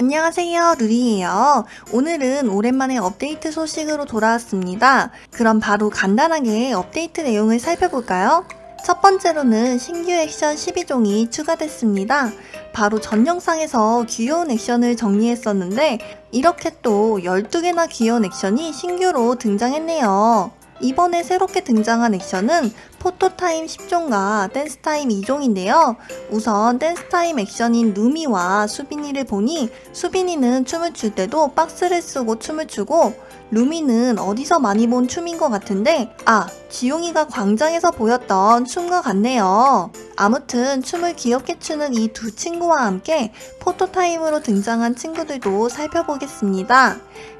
안녕하세요, 루리예요. 오늘은 오랜만에 업데이트 소식으로 돌아왔습니다. 그럼 바로 간단하게 업데이트 내용을 살펴볼까요? 첫 번째로는 신규 액션 12종이 추가됐습니다. 바로 전 영상에서 귀여운 액션을 정리했었는데 이렇게 또 12개나 귀여운 액션이 신규로 등장했네요. 이번에 새롭게 등장한 액션은 포토타임 10종과 댄스타임 2종인데요. 우선 댄스타임 액션인 루미와 수빈이를 보니 수빈이는 춤을 출 때도 박스를 쓰고 춤을 추고 루미는 어디서 많이 본 춤인 것 같은데 아 지용이가 광장에서 보였던 춤과 같네요. 아무튼 춤을 귀엽게 추는 이 두 친구와 함께 포토타임으로 등장한 친구들도 살펴보겠습니다.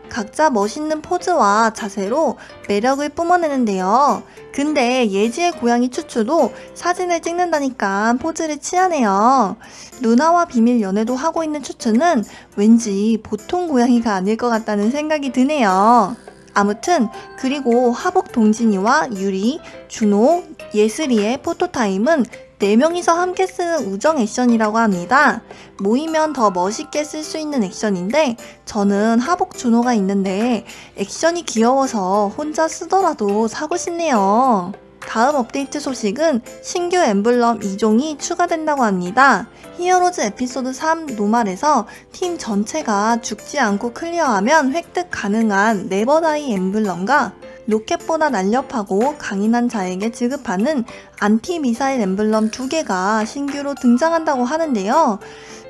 각자 멋있는 포즈와 자세로 매력을 뿜어내는데요. 근데 예지의 고양이 추추도 사진을 찍는다니까 포즈를 취하네요. 누나와 비밀 연애도 하고 있는 추추는 왠지 보통 고양이가 아닐 것 같다는 생각이 드네요. 아무튼 그리고 하복 동진이와 유리, 준호, 예슬이의 포토타임은 4명이서 함께 쓰는 우정 액션이라고 합니다. 모이면 더 멋있게 쓸 수 있는 액션인데 저는 하복 준호가 있는데 액션이 귀여워서 혼자 쓰더라도 사고 싶네요. 다음 업데이트 소식은 신규 엠블럼 2종이 추가된다고 합니다. 히어로즈 에피소드 3 노말에서 팀 전체가 죽지 않고 클리어하면 획득 가능한 네버다이 엠블럼과 로켓보다 날렵하고 강인한 자에게 지급하는 안티 미사일 엠블럼 두 개가 신규로 등장한다고 하는데요.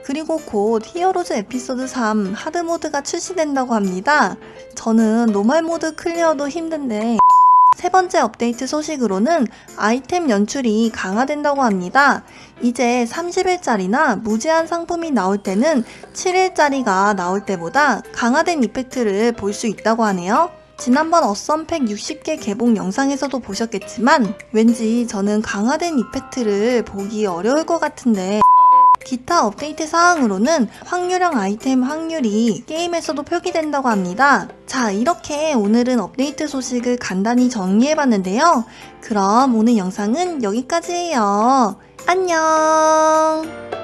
그리고 곧 히어로즈 에피소드 3 하드 모드가 출시된다고 합니다. 저는 노말 모드 클리어도 힘든데 세 번째 업데이트 소식으로는 아이템 연출이 강화된다고 합니다. 이제 30일짜리나 무제한 상품이 나올 때는 7일짜리가 나올 때보다 강화된 이펙트를 볼 수 있다고 하네요. 지난번 어썸팩 60개 개봉 영상에서도 보셨겠지만 왠지 저는 강화된 이펙트를 보기 어려울 것 같은데 기타 업데이트 사항으로는 확률형 아이템 확률이 게임에서도 표기된다고 합니다. 자, 이렇게 오늘은 업데이트 소식을 간단히 정리해봤는데요. 그럼 오늘 영상은 여기까지예요. 안녕!